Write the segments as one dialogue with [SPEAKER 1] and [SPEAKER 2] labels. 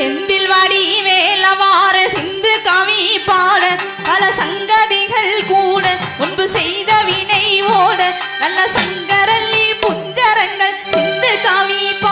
[SPEAKER 1] செந்தில் வடி வேலவார சிந்து கவி பாட பல சங்கதிகள் கூட முன்பு செய்த வினை ஓட நல்ல சங்கரல்லி புஞ்சரங்கள் சிந்து கவி பாட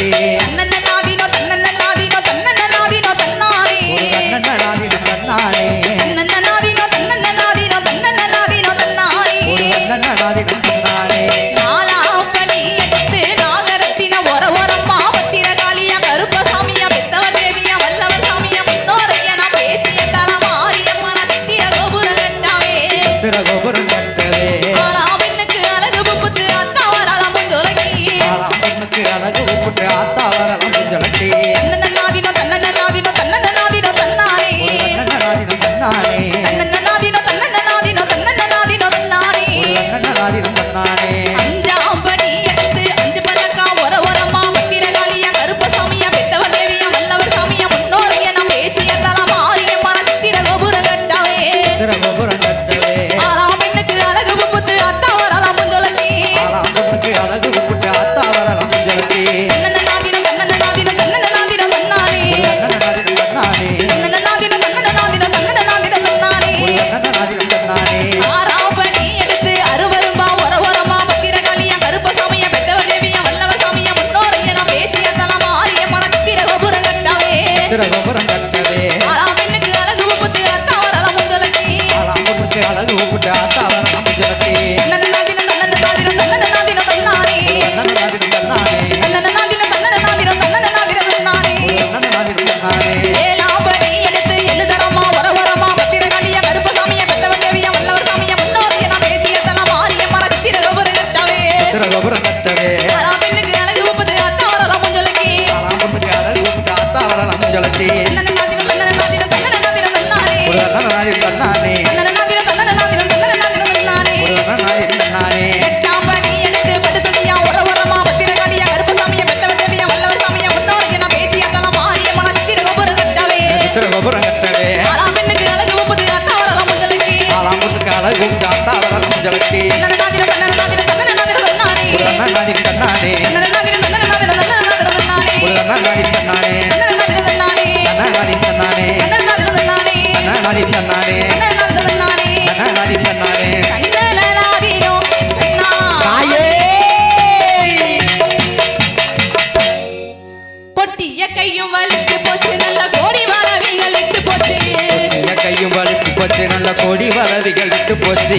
[SPEAKER 1] தன்னாரே தன்னன்னாதினோ தன்னன்னாதினோ தன்னன்னாதினோ தன்னாரே. தன்னன்னாதினோ தன்னாரே. தன்னன்னாதினோ தன்னன்னாதினோ தன்னன்னாதினோ தன்னாரே. தன்னன்னாதினோ
[SPEAKER 2] புலவிகள் விட்டு போச்சு.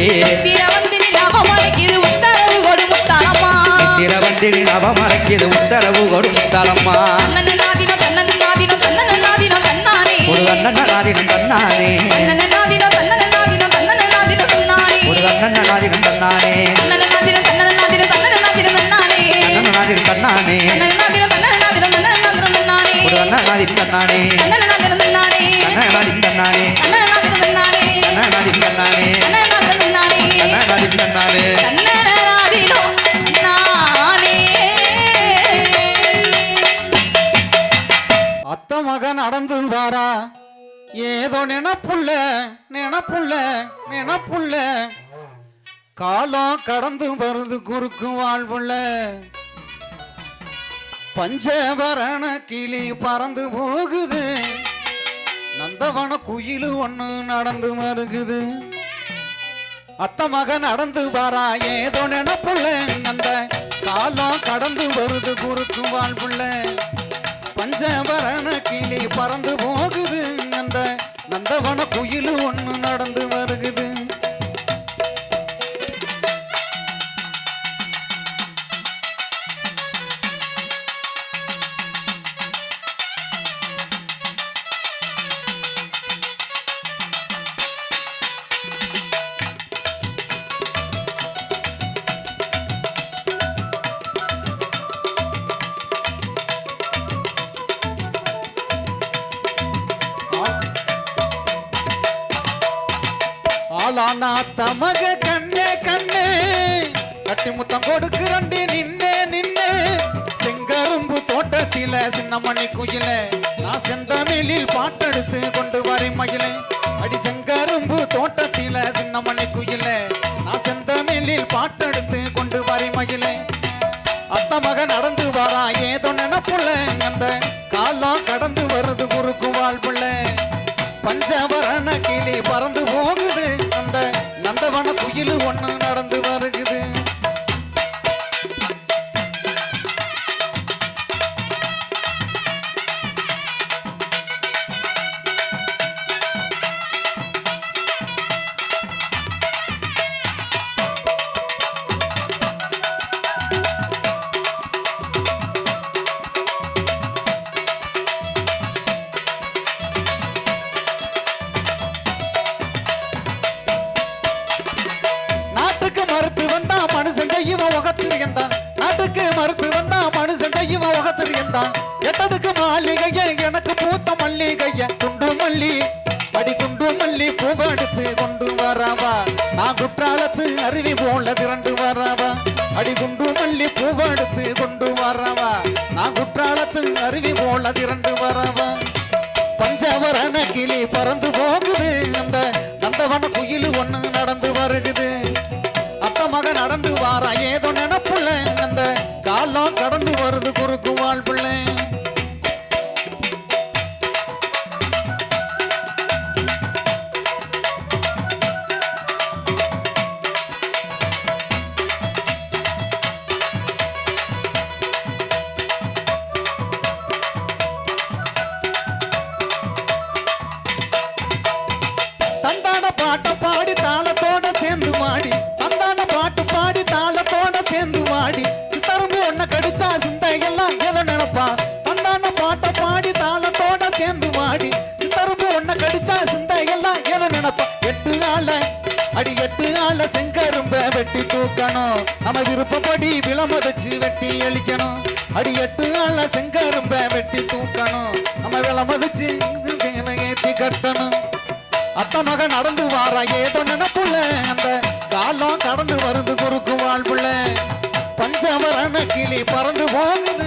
[SPEAKER 2] திரவந்திரி நவமரக்கிது உத்தரவு
[SPEAKER 1] கொடும் தலம்மா
[SPEAKER 2] ஒரு
[SPEAKER 1] தன்னண்ண நாதினம் தன்னானே
[SPEAKER 2] ஒரு
[SPEAKER 1] தன்னண்ண நாதினம் தன்னானே
[SPEAKER 2] நாதினம் தன்னானே ஒரு தன்ன
[SPEAKER 1] நாதினம் தன்னானே
[SPEAKER 3] ஏதோ நினப்புள்ள நினப்புள்ள நினப்புள்ள. காலம் கடந்து வருது குறுக்கு வாழ்வுள்ள. பஞ்சவரண கிளி பறந்து போகுது. நந்தவன குயிலு ஒண்ணு நடந்து வருகுது. அத்த மக நடந்து வரா? ஏதோ நினப்புள்ள. அந்த காலம் கடந்து வருது குறுக்கு வாழ்வுள்ள. பஞ்சவரண கிளி பறந்து போகுது. அந்த நந்தவன குயிலு ஒன்று நடந்து வருகுது. கட்டி முத்தம் கொடுக்கிறண்டி நின்னே நின்னே. செங்கரும்பு தோட்டத்தில சின்னமணி குயில. நான் செந்தமிழில் பாட்டெடுத்து கொண்டு வரை மயிலே. அடி செங்கரும்பு தோட்டத்தில சின்னமணி குயில. நான் செந்தமிழில் பாட்டெடுத்து கொண்டு வரை மயிலே. அத்த மக நடந்து வரா ஏதோ நினப்புள்ள. அந்த காலம் கடந்து வருது குறுக்கு வாழ்வுள்ள பஞ்சவரண கிளி பறந்து போகுது. அந்த நந்தவன குயிலு ஒண்ணு பூவெடுத்து கொண்டு வரவா? நான் குற்றாலத்து அருவி போல திரண்டு வரவா? அடி குண்டு மல்லி பூவெடுத்து கொண்டு வரவா? நான் குற்றாலத்து அருவி போல திரண்டு வரவா? பஞ்சவரண கிளி பறந்து போகுது. அந்த நந்தவன குயில் ஒண்ணு நடந்து வருகுது. அத்த மக நடந்து வாரா. ஏதோ நினப்புள்ள அந்த காலம் கடந்து வருது குறுக்கு வாழ் பிள்ளை நம்ம விருப்பப்படி விளமதிச்சு வெட்டி அழிக்கணும். அடி எட்டு ஆள செங்கரும்ப வெட்டி தூக்கணும். நம்ம விளமதிச்சு ஏத்தி கட்டணும். அத்த மக நடந்து வாரா ஏதோ நினைப்புள்ள அந்த காலம் கடந்து வருது குறுக்கு வாழ்வுள்ள பஞ்சமரண கிளி பறந்து போகுது.